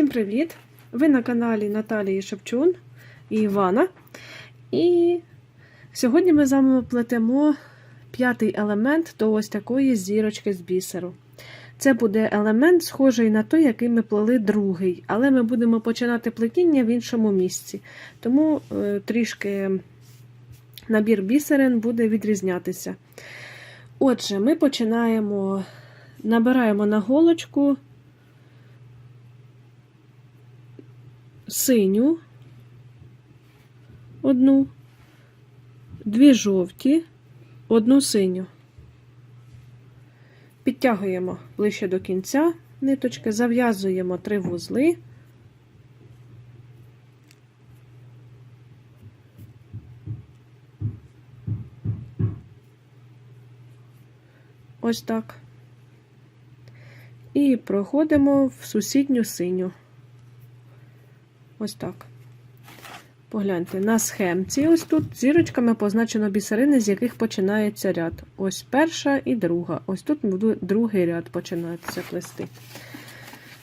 Всім привіт! Ви на каналі Наталії Шевчун і Івана. І сьогодні ми з вами плетемо п'ятий елемент до ось такої зірочки з бісеру. Це буде елемент, схожий на той, який ми плели другий, але ми будемо починати плетіння в іншому місці. Тому е, трішки набір бісерин буде відрізнятися. Отже, ми починаємо, набираємо на голочку синю, одну, дві жовті, одну синю. Підтягуємо ближче до кінця ниточки, зав'язуємо три вузли. Ось так. І проходимо в сусідню синю. Ось так. Погляньте, на схемці, ось тут зірочками позначено бісерини, з яких починається ряд. Ось перша і друга. Ось тут другий ряд починається плести.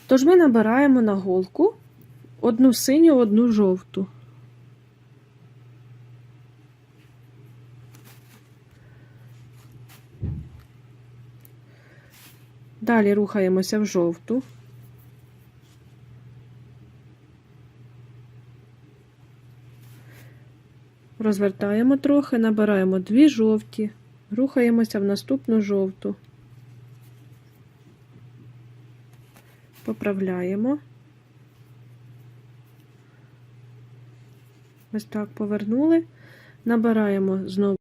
Тож ми набираємо на голку одну синю, одну жовту. Далі рухаємося в жовту. Розвертаємо трохи, набираємо дві жовті, рухаємося в наступну жовту, поправляємо. Ось так повернули, набираємо знову.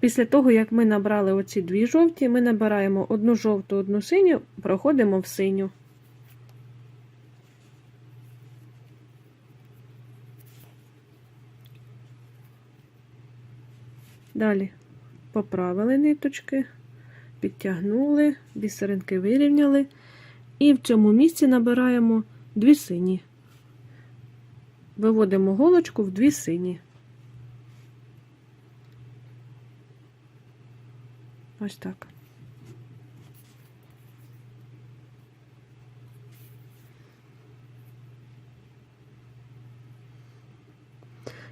Після того, як ми набрали оці дві жовті, ми набираємо одну жовту, одну синю, проходимо в синю. Далі поправили ниточки, підтягнули, бісеринки вирівняли. І в цьому місці набираємо дві сині. Виводимо голочку в дві сині. Ось так.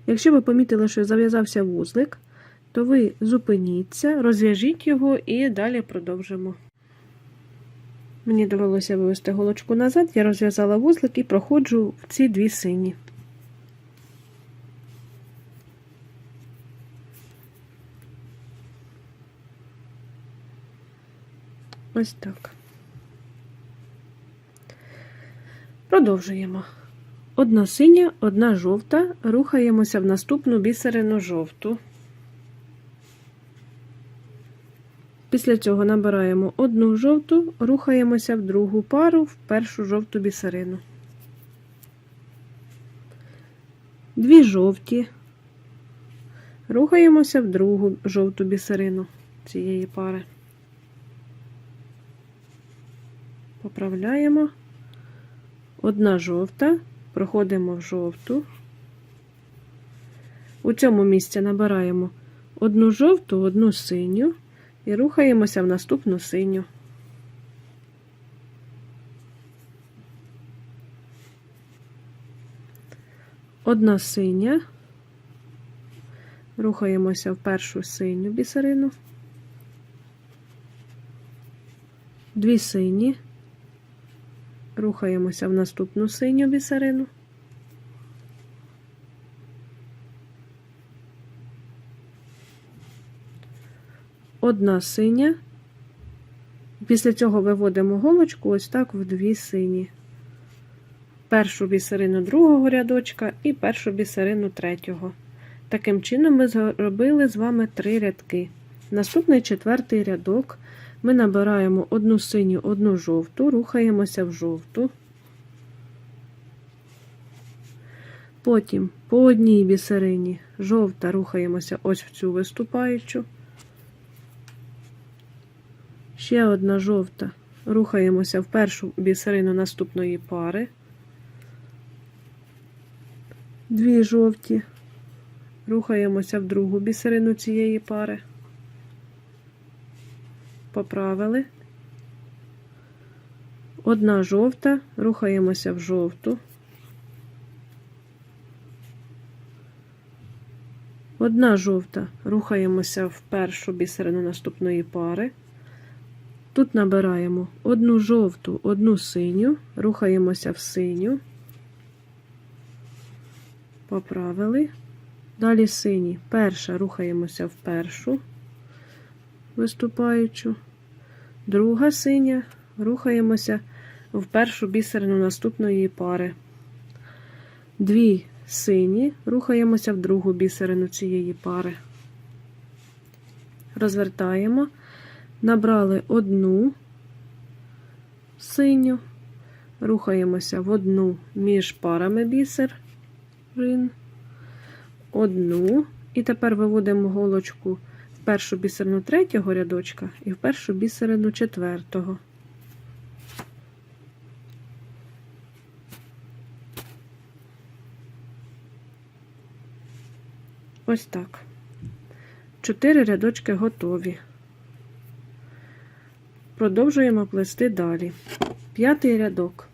Якщо ви помітили, що зав'язався вузлик, то ви зупиніться, розв'яжіть його і далі продовжимо. Мені довелося вивести голочку назад, я розв'язала вузлик і проходжу в ці дві сині. Ось так. Продовжуємо. Одна синя, одна жовта, рухаємося в наступну бісерину жовту. Після цього набираємо одну жовту, рухаємося в другу пару, в першу жовту бісерину. Дві жовті, рухаємося в другу жовту бісерину цієї пари. Поправляємо. Одна жовта, проходимо в жовту. У цьому місці набираємо одну жовту, одну синю і рухаємося в наступну синю. Одна синя, рухаємося в першу синю бісерину, дві сині, рухаємося в наступну синю бісерину. Одна синя. Після цього виводимо голочку ось так в дві сині. Першу бісерину другого рядочка і першу бісерину третього. Таким чином, ми зробили з вами три рядки. Наступний четвертий рядок ми набираємо одну синю, одну жовту, рухаємося в жовту. Потім по одній бісерині жовта рухаємося ось в цю виступаючу. Ще одна жовта. Рухаємося в першу бісерину наступної пари. Дві жовті. Рухаємося в другу бісерину цієї пари. Поправили. Одна жовта, рухаємося в жовту. Одна жовта, рухаємося в першу бісерину наступної пари. Тут набираємо одну жовту, одну синю, рухаємося в синю. Поправили. Далі сині. Перша рухаємося в першу виступаючу. Друга синя. Рухаємося в першу бісерину наступної пари. Дві сині. Рухаємося в другу бісерину цієї пари. Розвертаємо. Набрали одну синю. Рухаємося в одну між парами бісерин. Одну. І тепер виводимо голочку в першу бісерину третього рядочка і в першу бісерину четвертого. Ось так. Чотири рядочки готові. Продовжуємо плести далі. П'ятий рядок.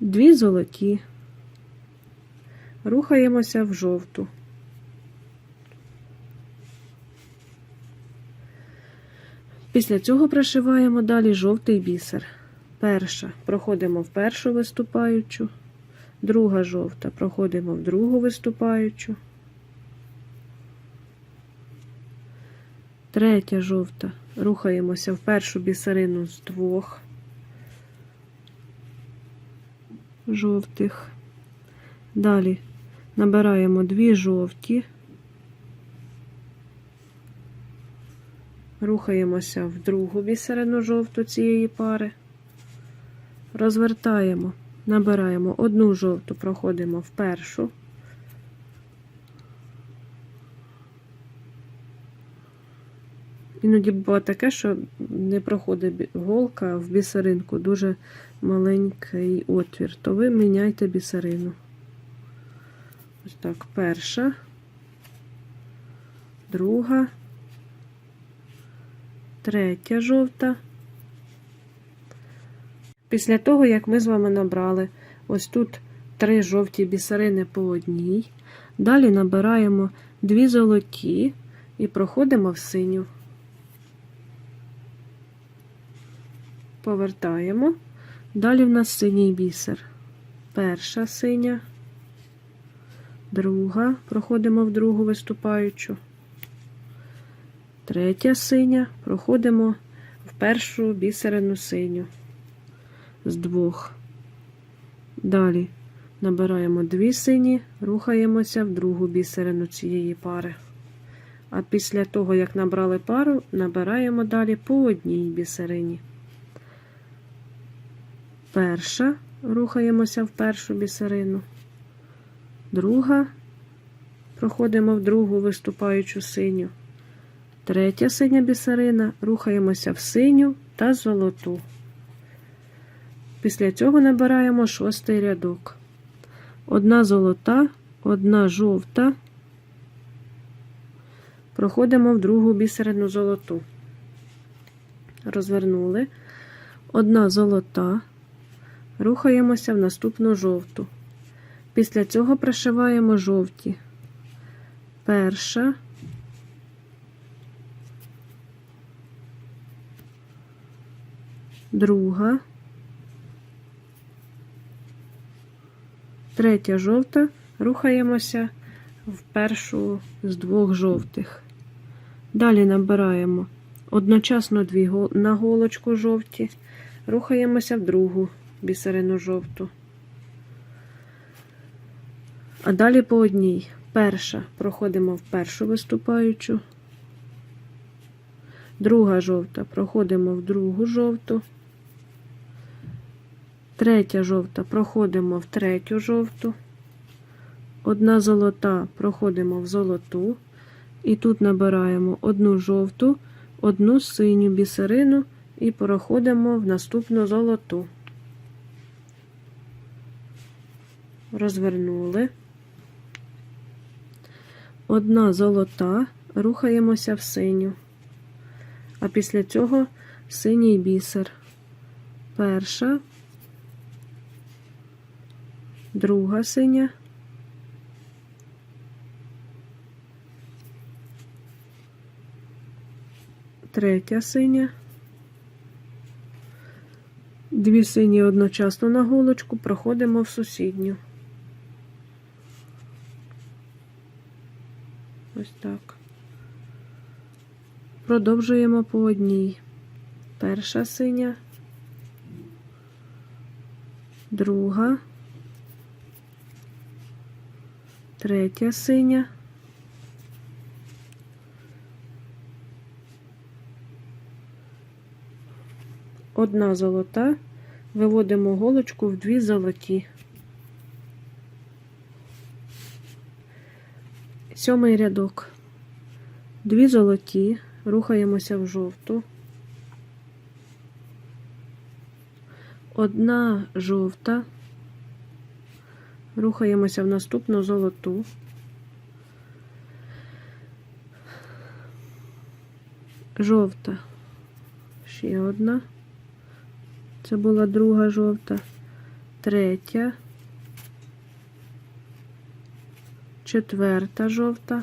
Дві золоті. Рухаємося в жовту. Після цього пришиваємо далі жовтий бісер. Перша проходимо в першу виступаючу, друга жовта проходимо в другу виступаючу. Третя жовта. Рухаємося в першу бісерину з двох жовтих. Далі набираємо дві жовті, рухаємося в другу бісерину жовту цієї пари, розвертаємо, набираємо одну жовту, проходимо в першу. Іноді буває таке, що не проходить голка в бісеринку, дуже маленький отвір, то ви міняйте бісерину. Ось так, перша, друга, третя жовта. Після того, як ми з вами набрали ось тут три жовті бісерини по одній, далі набираємо дві золоті і проходимо в синю. Повертаємо. Далі в нас синій бісер. Перша синя, друга, проходимо в другу виступаючу. Третя синя, проходимо в першу бісерину синю з двох. Далі набираємо дві сині, рухаємося в другу бісерину цієї пари. А після того, як набрали пару, набираємо далі по одній бісерині. Перша, рухаємося в першу бісерину. Друга, проходимо в другу виступаючу синю. Третя синя бісерина, рухаємося в синю та золоту. Після цього набираємо шостий рядок. Одна золота, одна жовта. Проходимо в другу бісерину золоту. Розвернули. Одна золота. Рухаємося в наступну жовту. Після цього пришиваємо жовті. Перша, друга, третя жовта. Рухаємося в першу з двох жовтих. Далі набираємо одночасно дві на голочку жовті, рухаємося в другу бісерину жовту. А далі по одній. Перша проходимо в першу виступаючу. Друга жовта проходимо в другу жовту. Третя жовта проходимо в третю жовту. Одна золота проходимо в золоту. І тут набираємо одну жовту, одну синю бісерину і переходимо в наступну золоту. Розвернули. Одна золота, рухаємося в синю. А після цього синій бісер. Перша, друга синя, третя синя, дві сині одночасно на голочку, проходимо в сусідню. Ось так. Продовжуємо по одній. Перша синя, друга, третя синя, одна золота, виводимо голочку в дві золоті. Сьомий рядок. Дві золоті, рухаємося в жовту. Одна жовта. Рухаємося в наступну золоту. Жовта. Ще одна. Це була друга жовта. Третя. Четверта жовта.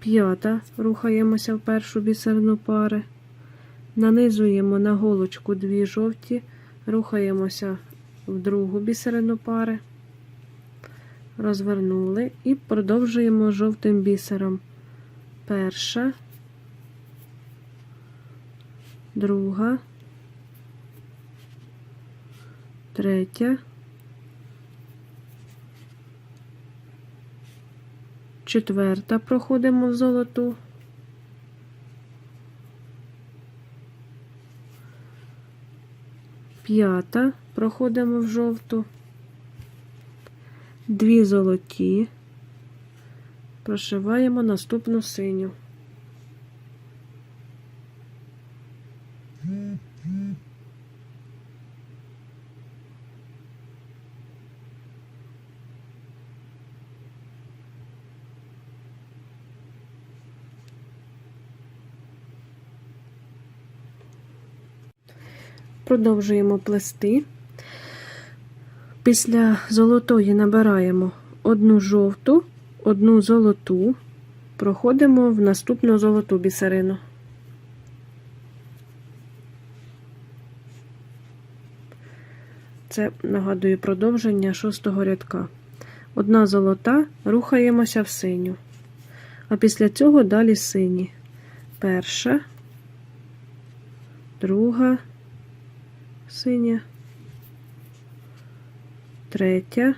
П'ята. Рухаємося в першу бісерну пари. Нанизуємо на голочку дві жовті, рухаємося в другу бісерину пари, розвернули і продовжуємо жовтим бісером. Перша, друга, третя, четверта проходимо в золоту. П'ята проходимо в жовту, дві золоті, прошиваємо наступну синю. Продовжуємо плести. Після золотої набираємо одну жовту, одну золоту, проходимо в наступну золоту бісерину. Це нагадую продовження шостого рядка. Одна золота, рухаємося в синю. А після цього далі сині. Перша, друга синя, третя.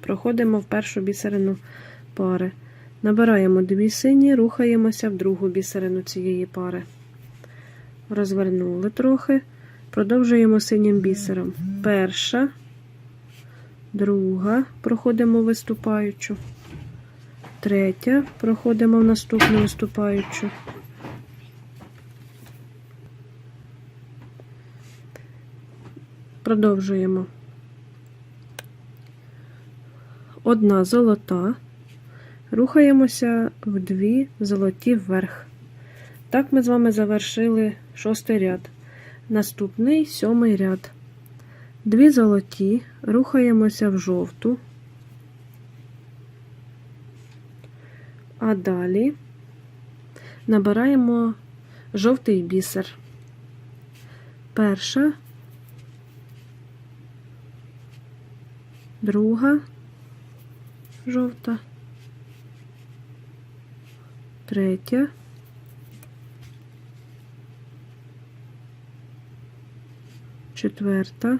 Проходимо в першу бісерину пари. Набираємо дві сині, рухаємося в другу бісерину цієї пари. Розвернули трохи. Продовжуємо синім бісером. Перша, друга, проходимо виступаючу. Третя, проходимо в наступну виступаючу. Продовжуємо. Одна золота. Рухаємося в дві золоті вверх. Так ми з вами завершили шостий ряд. Наступний сьомий ряд. Дві золоті. Рухаємося в жовту. А далі набираємо жовтий бісер. Перша друга жовта, третя, четверта,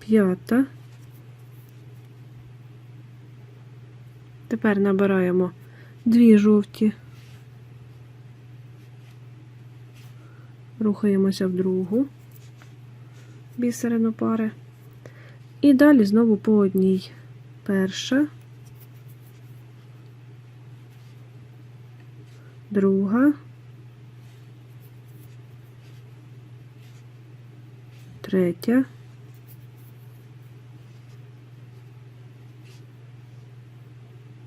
п'ята. Тепер набираємо дві жовті. Рухаємося в другу бісерину пари. І далі знову по одній. Перша, друга, третя,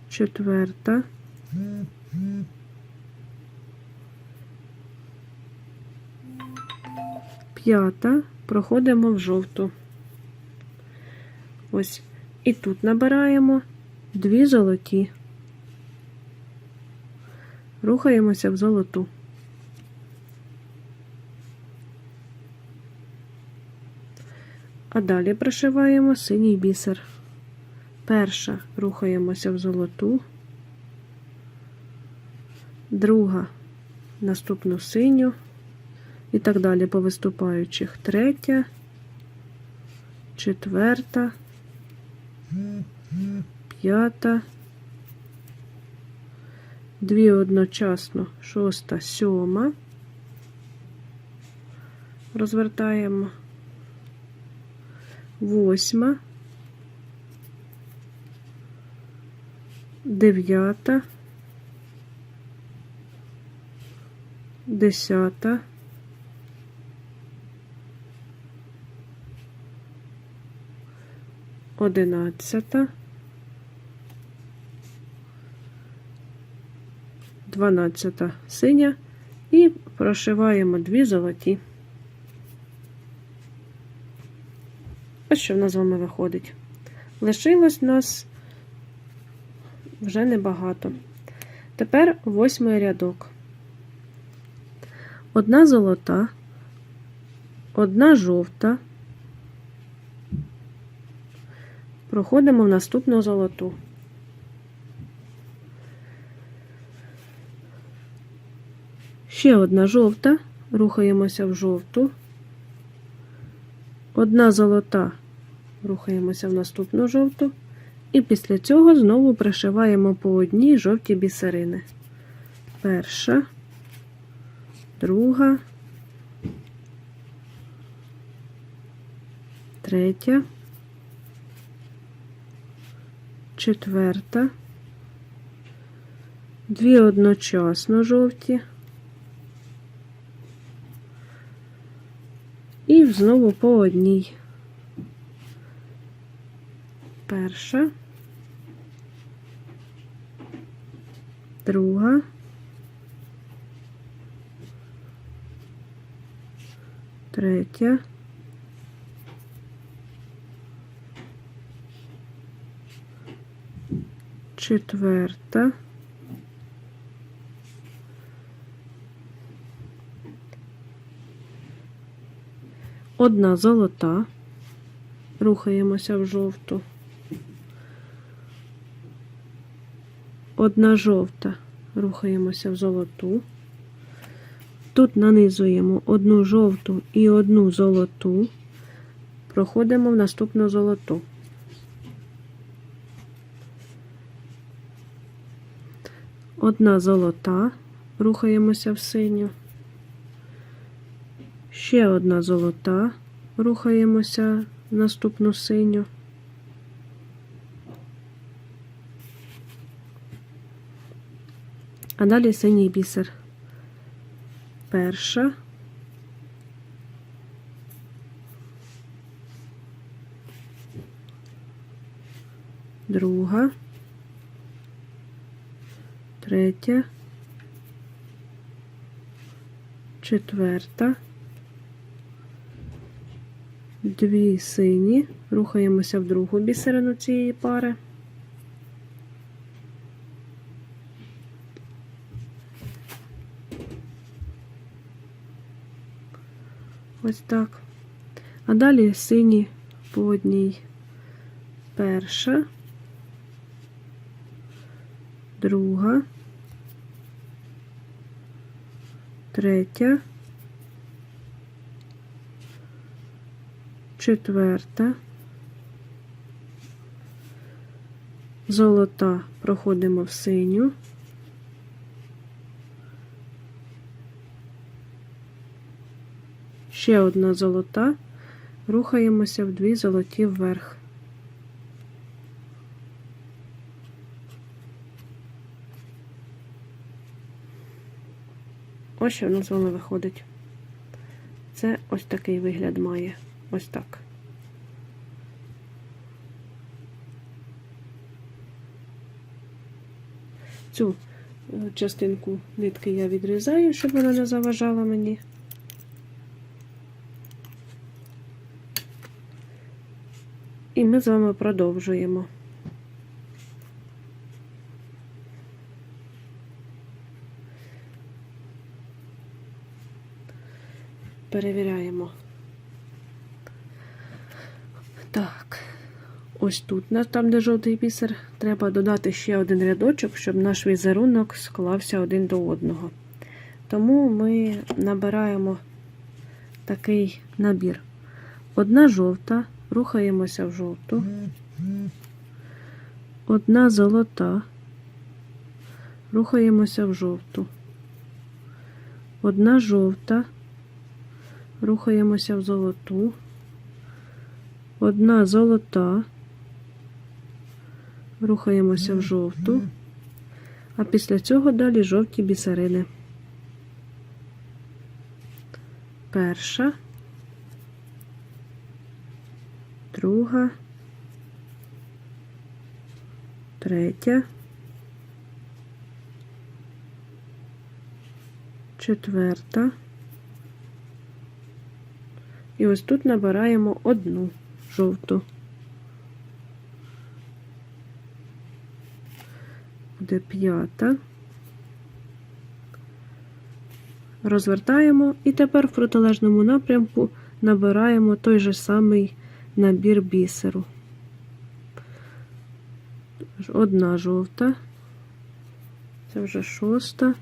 четверта, п'ята, проходимо в жовту. Ось. І тут набираємо дві золоті. Рухаємося в золоту. А далі пришиваємо синій бісер. Перша рухаємося в золоту, друга наступну синю і так далі по виступаючих. Третя, четверта, п'ята, дві одночасно, шоста, сьома. Розвертаємо. Восьма. Дев'ята. Десята. Одинадцята. Дванадцята синя і прошиваємо дві золоті. Ось що в нас з вами виходить. Лишилось нас вже небагато. Тепер восьмий рядок. Одна золота, одна жовта. Проходимо в наступну золоту. Ще одна жовта, рухаємося в жовту. Одна золота, рухаємося в наступну жовту. І після цього знову пришиваємо по одній жовті бісерини. Перша, друга, третя, четверта, дві одночасно жовті. І знову по одній. Перша, друга, третя, четверта, одна золота, рухаємося в жовту. Одна жовта, рухаємося в золоту. Тут нанизуємо одну жовту і одну золоту, проходимо в наступну золоту. Одна золота, рухаємося в синю. Ще одна золота, рухаємося в наступну синю. А далі синій бісер. Перша. Друга. Третя. Четверта. Дві сині. Рухаємося в другу бісерину цієї пари. Ось так. А далі сині по одній. Перша, друга, третя, четверта, золота проходимо в синю. Ще одна золота. Рухаємося в дві золоті вверх. Ось що в нас вами виходить. Це ось такий вигляд має. Ось так. цю е, частинку нитки я відрізаю, щоб вона не заважала мені. І ми з вами продовжуємо. Перевіряємо. Так, ось тут, там, де жовтий бісер, треба додати ще один рядочок, щоб наш візерунок склався один до одного. Тому ми набираємо такий набір. Одна жовта, рухаємося в жовту, одна золота, рухаємося в жовту, одна жовта, рухаємося в золоту, одна золота, рухаємося в жовту, а після цього далі жовті бісерини. Перша, друга, третя, четверта. І ось тут набираємо одну жовту. Буде п'ята. Розвертаємо і тепер в протилежному напрямку набираємо той же самий набір бісеру. Одна жовта, це вже шоста,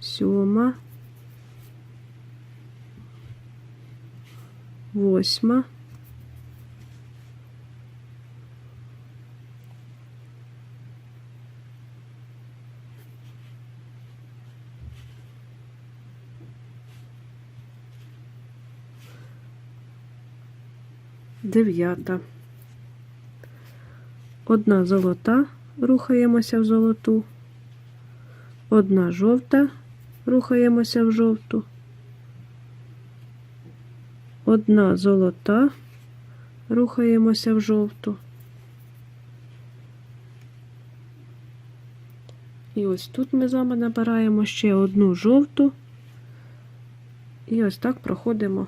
сьома, восьма. Дев'ята. Одна золота, рухаємося в золоту. Одна жовта, рухаємося в жовту. Одна золота, рухаємося в жовту. І ось тут ми з вами набираємо ще одну жовту. І ось так проходимо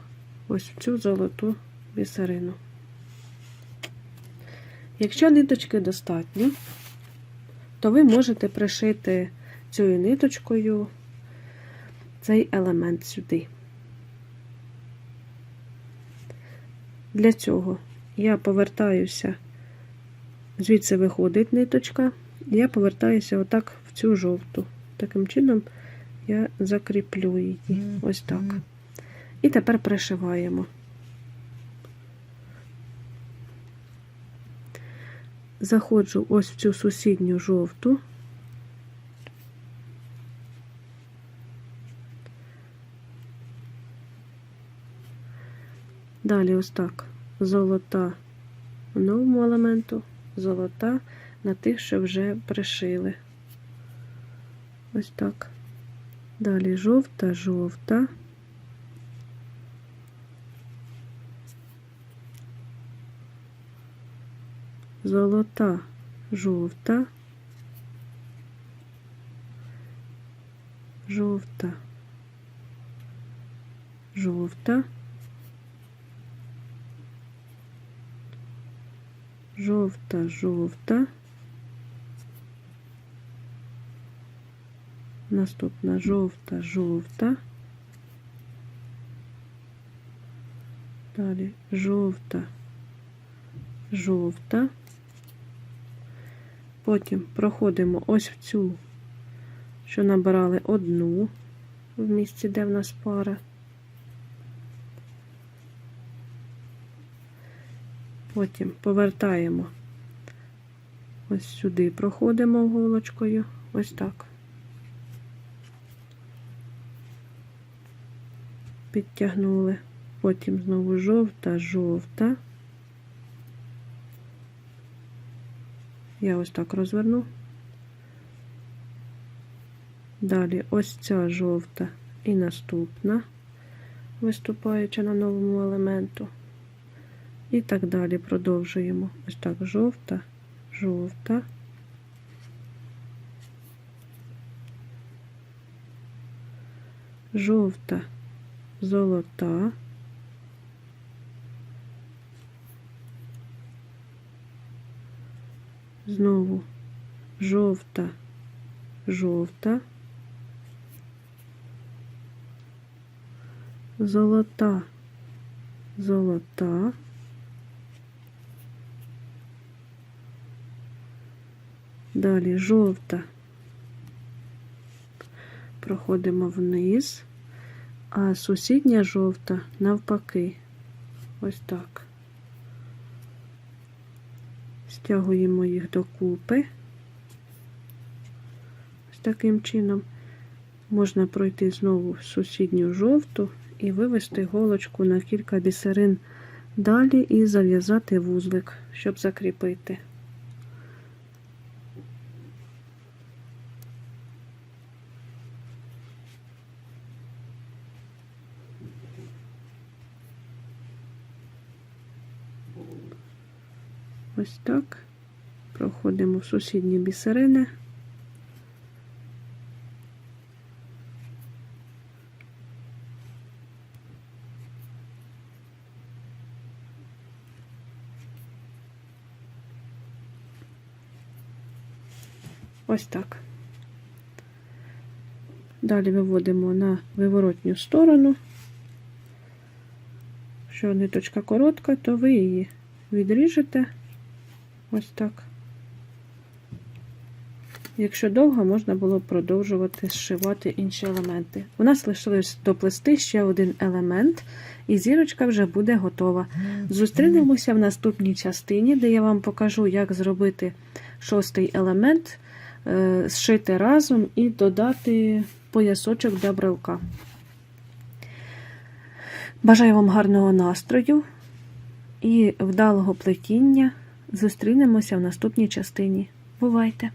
ось в цю золоту бісерину. Якщо ниточки достатньо, то ви можете пришити цією ниточкою цей елемент сюди. Для цього я повертаюся, звідси виходить ниточка, я повертаюся отак в цю жовту. Таким чином я закріплю її. Ось так. І тепер пришиваємо. Заходжу ось в цю сусідню жовту. Далі ось так золота в новому елементу, золота на тих, що вже пришили. Ось так. Далі жовта, жовта. Золота, жовта, жовта, жовта. жовта, жовта. Наступна жовта, жовта. Далі жовта, жовта. Потім проходимо ось в цю, що набирали одну в місці, де в нас пара. Потім повертаємо ось сюди, проходимо голочкою, ось так. Підтягнули. Потім знову жовта, жовта. Я ось так розверну. Далі ось ця жовта і наступна, виступаючи на новому елементу. І так далі продовжуємо. Ось так жовта, жовта. Жовта, золота. Жовта, жовта, золота, золота. Далі жовта. Проходимо вниз, а сусідня жовта навпаки. Ось так. Стягуємо їх докупи. Таким чином можна пройти знову сусідню жовту і вивести голочку на кілька бісерин далі і зав'язати вузлик, щоб закріпити. Ось так. Проходимо в сусідні бісерини. Ось так. Далі виводимо на виворотню сторону. Якщо ниточка коротка, то ви її відріжете ось так. Якщо довго, можна було продовжувати зшивати інші елементи. У нас лишилось доплести ще один елемент, і зірочка вже буде готова. Зустрінемося в наступній частині, де я вам покажу, як зробити шостий елемент, зшити разом і додати поясочок для брелка. Бажаю вам гарного настрою і вдалого плетіння. Зустрінемося в наступній частині. Бувайте!